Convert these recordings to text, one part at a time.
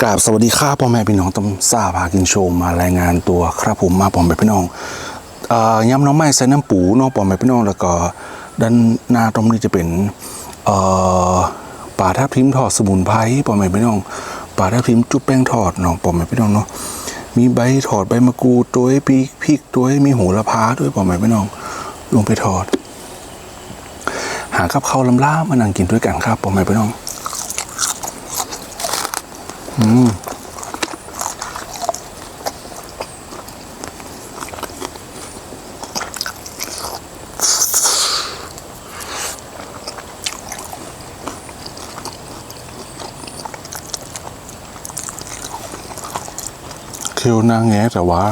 กราบสวัสดีครับพ่อแม่พี่น้องต้มซาพากินโชว์มารายงานตัวครับผมมาพ่อแม่พี่น้องเอ่อยำน้องไม้ใส่น้ำปูน้องพ่อแม่พี่น้องแล้วก็ด้านหน้าตรงนี้จะเป็นเอ่าทับทิมทอดสมุนไพรพ่อแม่พี่น้องปลาทับทิมจุ๊บแป้งทอดนาะพ่อแม่พี่น้องเนาะมีใบถอดใบมะกรูดตัวพริกพริกตัวมีโหระพาด้วยพ่อแม่พี่น้องลงไปทอด หากับข้าวลำล่ามานั่งกินด้วยกันครับพ่อแม่พี่น้อง เคี้ยวนางแงแต่ว่า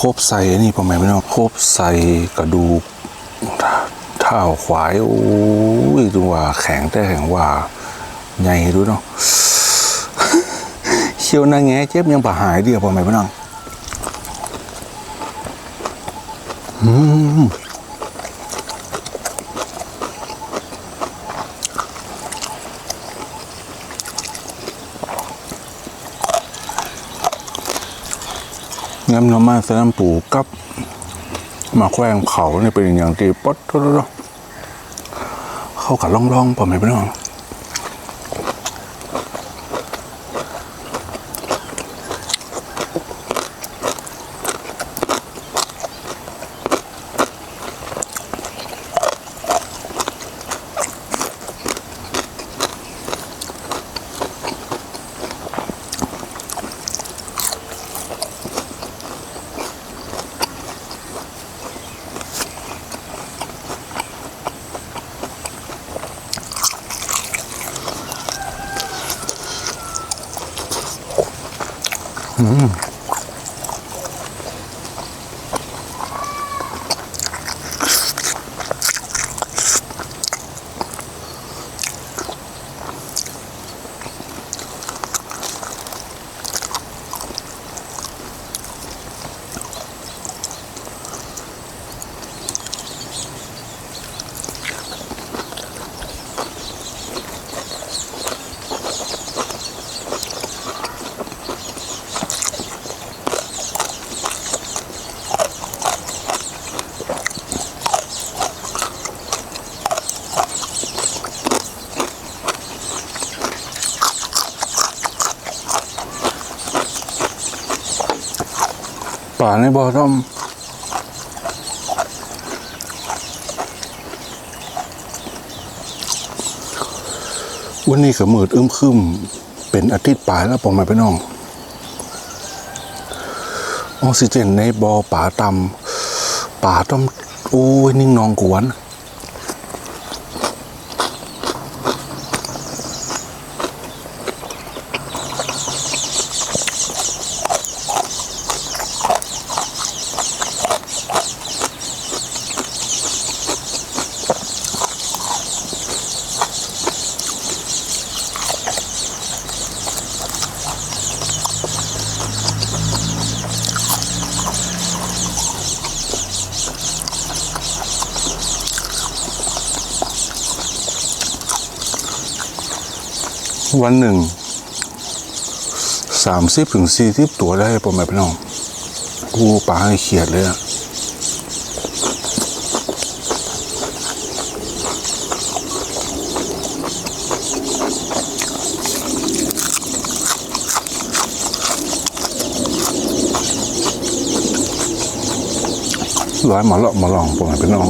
ครบใส่อันนี้ประมาณไม่นองครบใส่กระดูกเท้าขวายโอ้ยดูว่าแข็งแต่แข็งว่า ใหญ่ดูเนาะเคี้ยวนางแงเจ็บยังปะหายเดียวประมาณไม่นองอืมงำน้ำมาใส่น้ำปูกับ มาแขวงเขาเนี่ยเป็นอย่างที่ป๊ดทุดๆเข้ากับล่องๆประมาณไม่นอง ในบ่อต้มวันนี้ก็มืดอึมครึมเป็นอาทิตย์ปลายแล้วปองมาไปน้อง ออกซิเจนในบ่อป่าต่ำป่าต้มโอ้ยนิ่งนองกวน วันหนึ่งสามสิบถึงสี่สิบตัวได้ประมาณพี่น้องกูปลาให้เขียดเลยอะร้อยหมาเลาะหมาลองประมาณพี่น้อง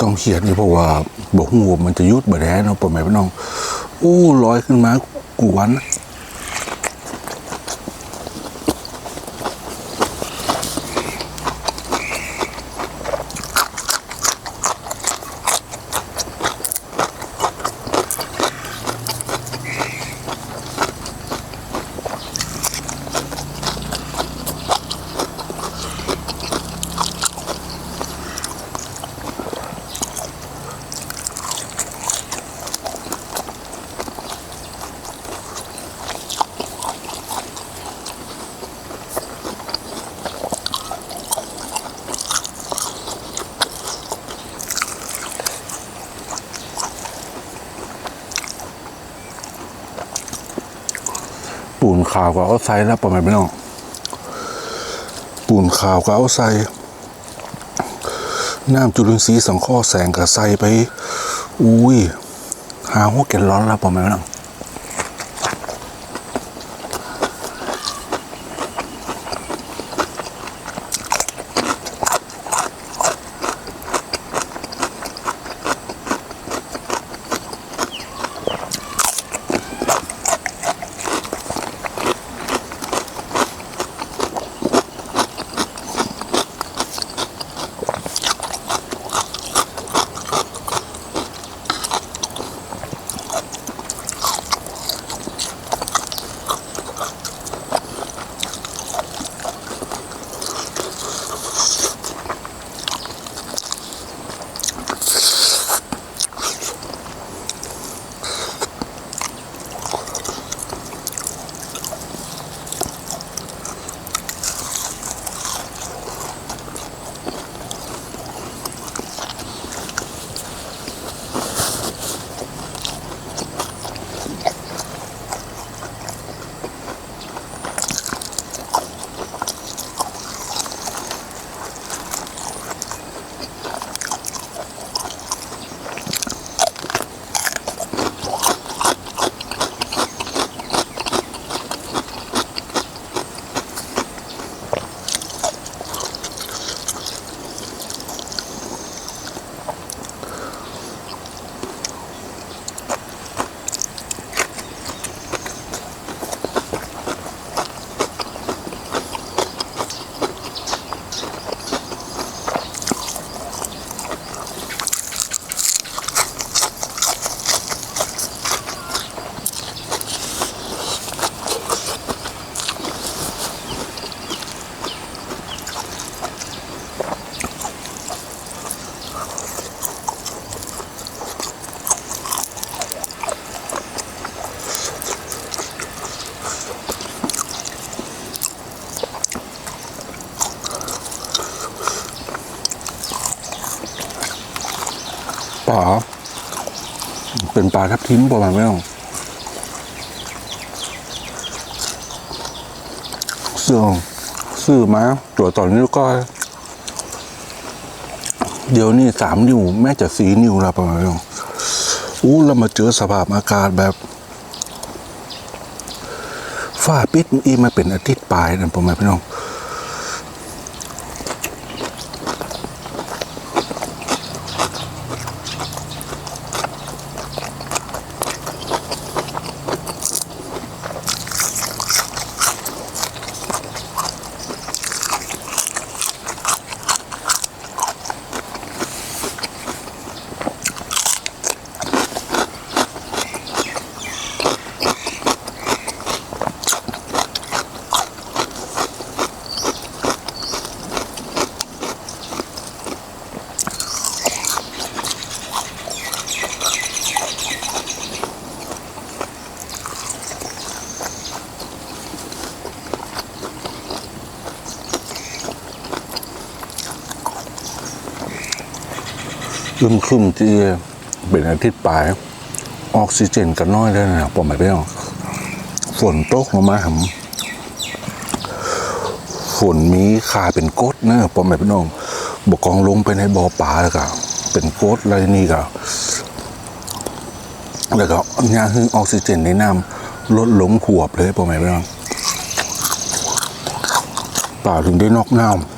ต้องเขียนนี่เพราะว่าบอกหูวมันจะยุดบ่แร้เนาะปอแม่พี่น้อง โอ้ลอยขึ้นมากูวัน ปูนขาวก็เอาใส่แล้วปอแม่พี่น้องปูนขาวก็เอาใส่น้ำจุลินทรีย์สังข้อแสงก็ใส่ไป อุ้ยหาหัวเก็ดร้อนแล้วประมาณไม่น้อง ปลาทับทิมประมาณไม่ต้องเสื่อซื้อมาตัวตอนนี้ก็ เดี๋ยวนี้สามนิ้ว แม่จะสีนิ้วแล้วประมาณไม่ต้องอู้เรามาเจอสภาพอากาศแบบฝ้าปิดอีมาเป็นอาทิตย์ปลายนั่นประมาณพี่น้อง อึมครึมที่เป็นอาทิตย์ปลาย ออกซิเจนกันน้อยได้นะผมไม่ไปเอาฝนตกลงมาหำฝนมีขาเป็นกดเนะผมไม่พี่น้องบกกองลงไปในบ่อปลาแล้วก็เป็นกดอะไรนี่ก็แล้วก็ยาฮึ่งออกซิเจนในน้ำลดลงขวบเลยผมไม่พี่น้องป่าถึงได้นอกน้ำ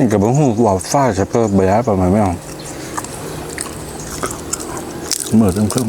นี่กับหูว่าฟ้าจะเปิดใบย้ายประมาณไม่เอาเมื่อตึ้งครึ่ง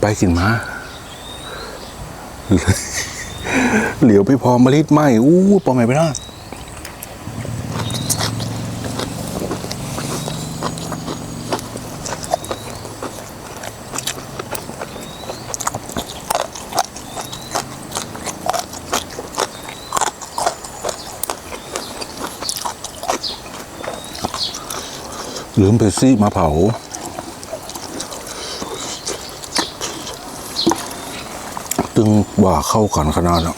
ไปกินมาเหลียวพี่พอมาลิดไหมอู้ปอมไหมไปนะลืมไปซี่มาเผา ตึง ว่าเข้ากันขนาดนั้น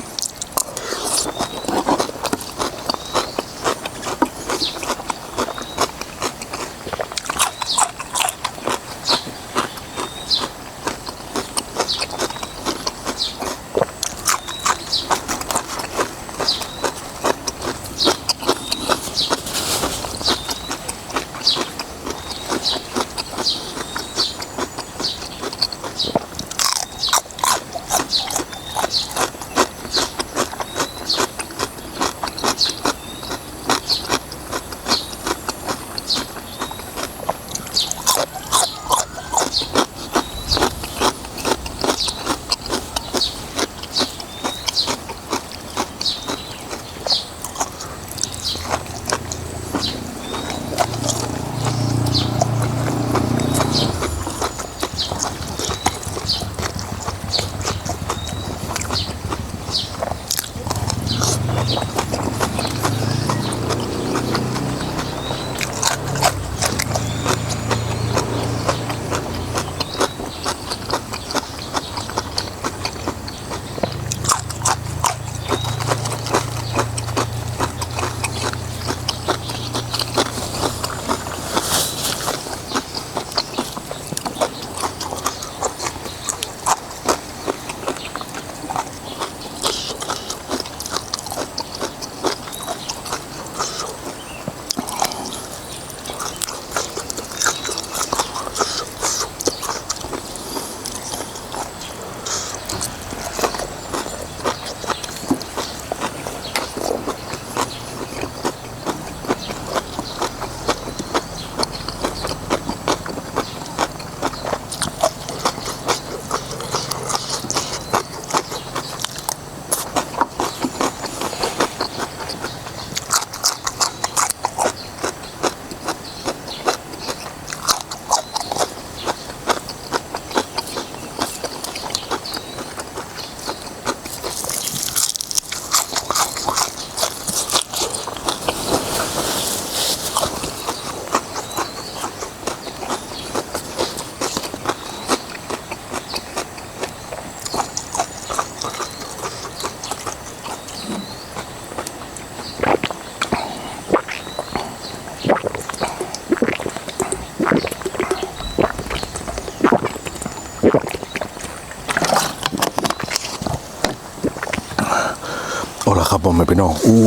ไปน้องอู้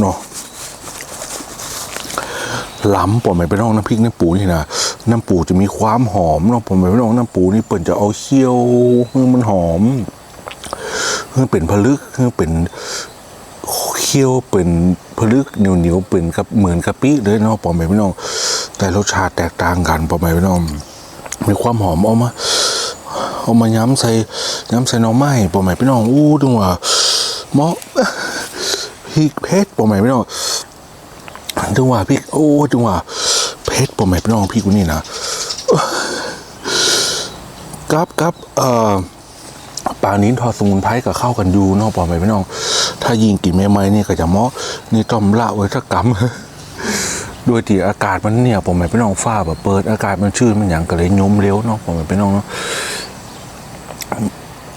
เนาะล้ำผมไม่ไปน้องน้ำพริกน้ำปูนี่นะน้ำปูจะมีความหอมเนาะผมไม่ไปน้องน้ำปูนี่เปิ่นจะเอาเคี่ยวให้มันหอมให้เป็นผลึกให้เป็นเคี่ยวเป็นผลึกเหนียวเหนียวๆเป็นกับเหมือนกะปิเลยเนาะผมไม่ไปน้อง แต่รสชาติแตกต่างกันผมไม่ไปน้องมีความหอมเอามาเอามาย้ำใส่ย้ำใส่น่องไม้ปอม่พี่น้องอู้ดึงว่าเหมาะ พริกเพชรปอใหม่พี่น้องดึงหว่าพริกโอ้ดึงหว่าเพชรปอใหม่พี่น้องพี่กูนี่นะกับกับเอ่อปลานิ้นทอดสมุนไพรกับเข้ากันอยู่เนาะปอใหม่พี่น้อง ถ้ายิงกินใหม่ๆนี่ก็จะเหมาะนี่ต้มละไว้สักกำโดยที่อากาศมันเนี่ยผมไม่ไปน้องฟ้าแบบเปิดอากาศมันชื้นมันอย่างก็เลยยุ้มเร็วเนาะผมไม่ไปน้องเนาะ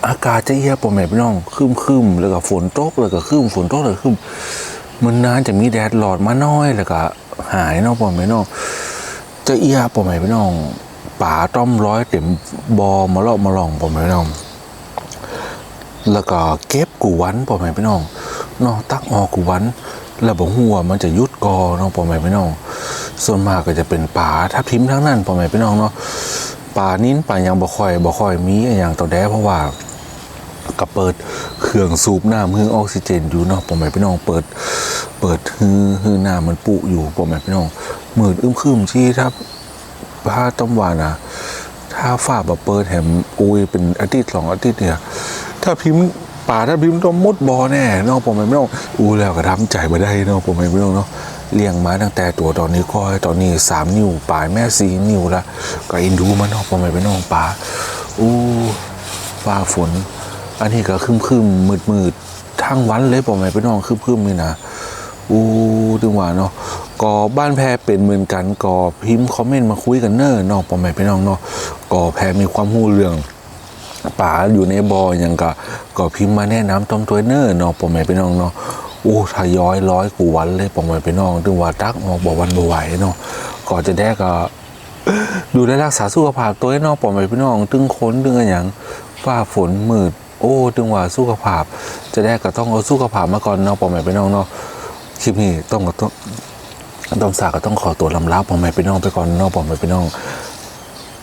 อากาศจะเอียผมไม่ไปน้องคืมคืมแล้วก็ฝนตกแล้วก็คืมฝนตกแล้วก็คืมมันนานจะมีแดดหลอดมาน้อยแล้วก็หายเนาะผมไม่น้องจะเอียผมไม่ไปน้องป่าต้อมร้อยเต็มบอมาเลาะมาลองผมไม่ไปน้องแล้วก็เก็บกูวันปอแม่พี่น้องเนาะตักออกกูวัน แล้วบอกหัวมันจะยุดกอเนาะปอแม่พี่น้องส่วนมากก็จะเป็นป่าทับทิมทั้งนั้นปอแม่พี่น้องเนาะป่านิ้นป่ายังบ่ค่อยบ่ค่อยมีอย่างต่อแด้เพราะว่า ก็เปิดเครื่องสูบน้ำฮือออกซิเจนอยู่เนาะปอแม่พี่น้องเปิด เปิดฮือฮือน้ำมันปุอยู่ปอแม่พี่น้องมืดอึมครึมที่ถ้าถ้าต้มหวานะถ้าฝ้าแบบเปิดแถมอุ้ยเป็นอาทิตย์สองอาทิตย์เนี่ยถ้าพิมพ์ป่าถ้าพิมพ์ต้องมดบอแน่เนอกผมไม่ต้องอู้แล้วก็ทำใจมาได้เนอกผมไม่ต้องเนาะเลี้ยงมาตั้งแต่ตัวตอนนี้ก็ตอนนี้สามนิ้วปลายแม่สี่นิ้วละก็อินดูมันเนอกผมไม่ต้องป่าอู้ฟ้าฝน อันนี้ก็คึมคึมมืดมืดทั้งวันเลยผมไม่ไปน้องคึมคึมๆนี่นะอู้ถึงว่าเนาะก็บ้านแพรเป็นเหมือนกันก็พิมพ์คอมเมนต์มาคุยกันเนอเนาะผมไม่ไปน้องเนาะก็แพรมีความรู้เรื่องป๋าอยู่ในบออย่างก็ก็พิมพ์มาแนะนำต้มตัวเนอร์เนาะปอมไม่ไปน้องเนาะโอ้ทยอยร้อยกูวันเลยปอมไม่ไปน้องถึงว่าตักออกบอกวันบ่ไหวเนาะก่อจะได้ก็ดูแลรักษาสุขภาพตัวเนาะปอมไม่ไปน้องตึงค้นตึงอะไรอย่างฟ้าฝนมืด โอ้ถึงว่าสุขภาพ จะได้ก็ต้องเอาสุขภาพมาก่อนเนาะปอมไม่ไปน้องเนาะคลิปนี้ต้องก็ต้องต้องสาก็ต้องขอตัวลำลาปอมไม่ไปน้องไปก่อนเนาะปอมไม่ไปน้อง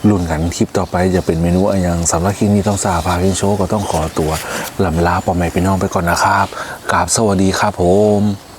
รุ่นกันคลิปต่อไปจะเป็นเมนูอะไรอย่างสำหรับคลิปนี้ต้องสาพาพินโชว์ก็ต้องขอตัวลำลาปอมแม่พี่น้องไปก่อนนะครับกราบสวัสดีครับผม